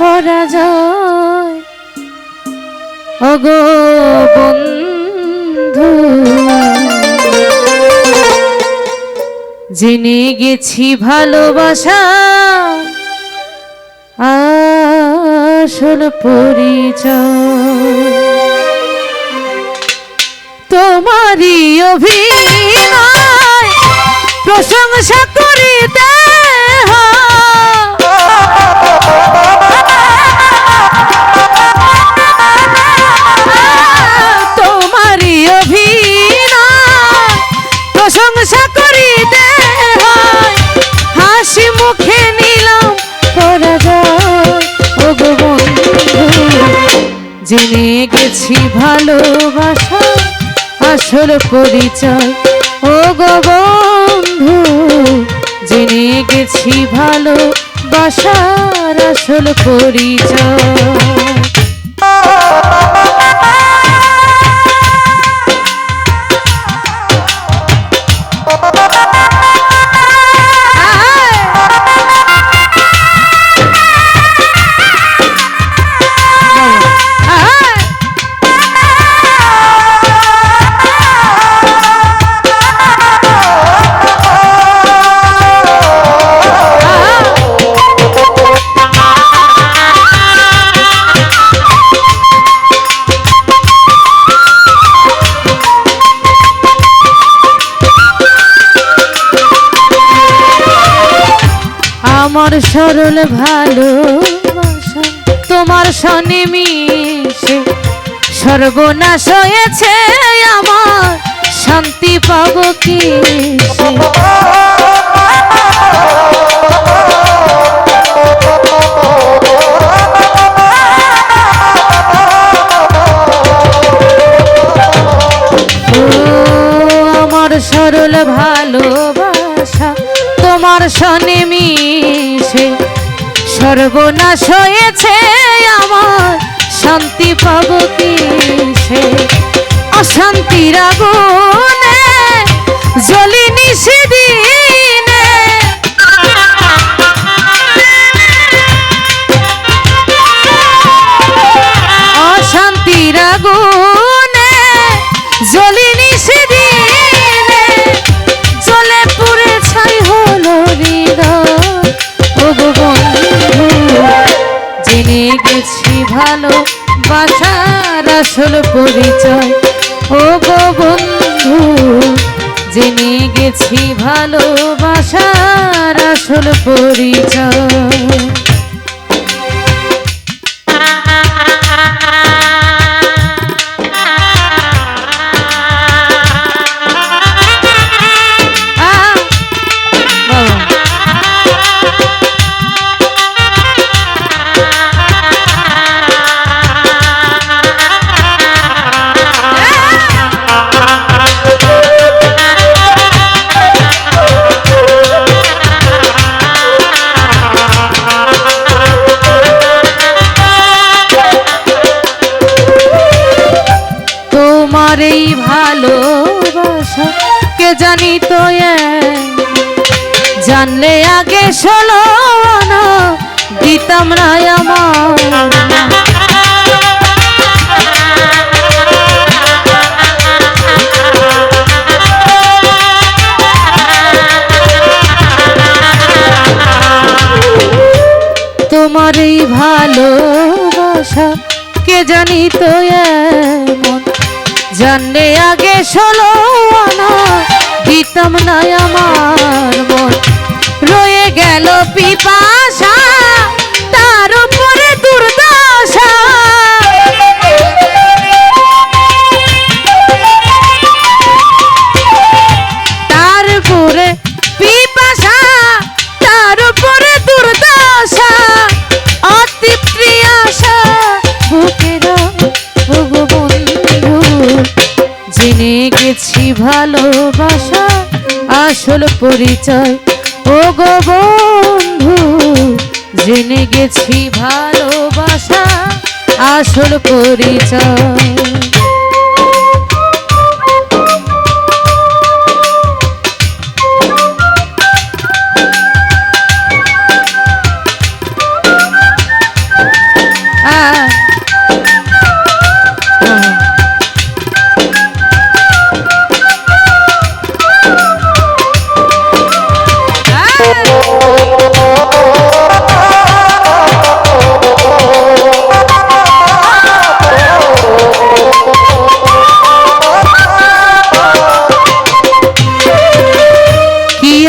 পরাজয়। অগো বন্ধু জেনে গেছি ভালোবাসা আসল পরিচয়। তোমারই অভিনয় প্রশংসা করি জেনে গেছি ভালোবাসা আসল পরিচয়। ও গো বন্ধু জেনে গেছি ভালোবাসার আসল পরিচয়। আমার সরল ভালো তোমার সনিমিষে সর্বনাশ হয়েছে আমার শান্তি পাবো কি তোমার সনে মিশে সর্বনাশ হয়েছে আমার শান্তি পাব কি সে অশান্তির আগুনে জ্বলি নিষেদিনে আসল পরিচয়। ও গো বন্ধু জেনে গেছি ভালোবাসার আসল পরিচয়। জানি তো জানলে আগে ষোলো না, দিতাম না আমার তোমার এই ভালোবাসা, কে জানি তো জানলে আগে ষোলো আনা দিতাম গেছি ভালোবাসা আসল পরিচয়। ও গো বন্ধু জেনে গেছি ভালোবাসা আসল পরিচয়।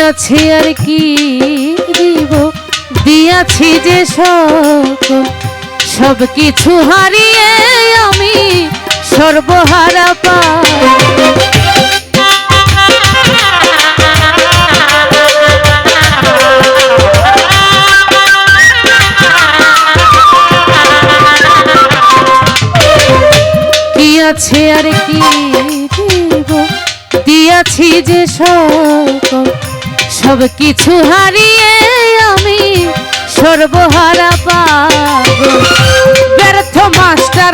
আছে আর কি দিব? দিয়াছি যে সকল সব কিছু হারিয়ে আমি সর্বহারা কি আছে আর কি দিব? দিয়াছি যে সকল সব কিছু হারিয়ে আমি সর্বহারা পাব ব্যর্থ মাস্টার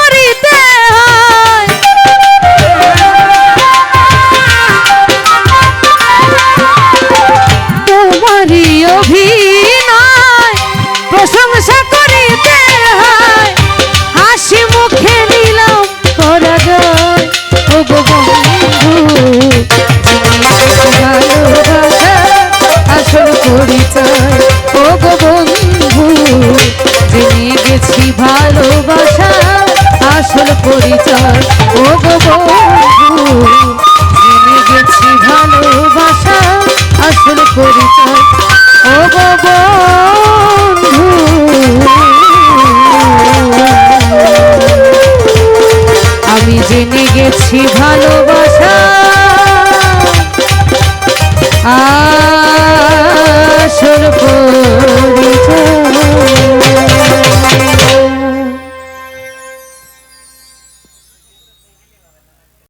বন্ধু। আমি জেনে গেছি ভালোবাসা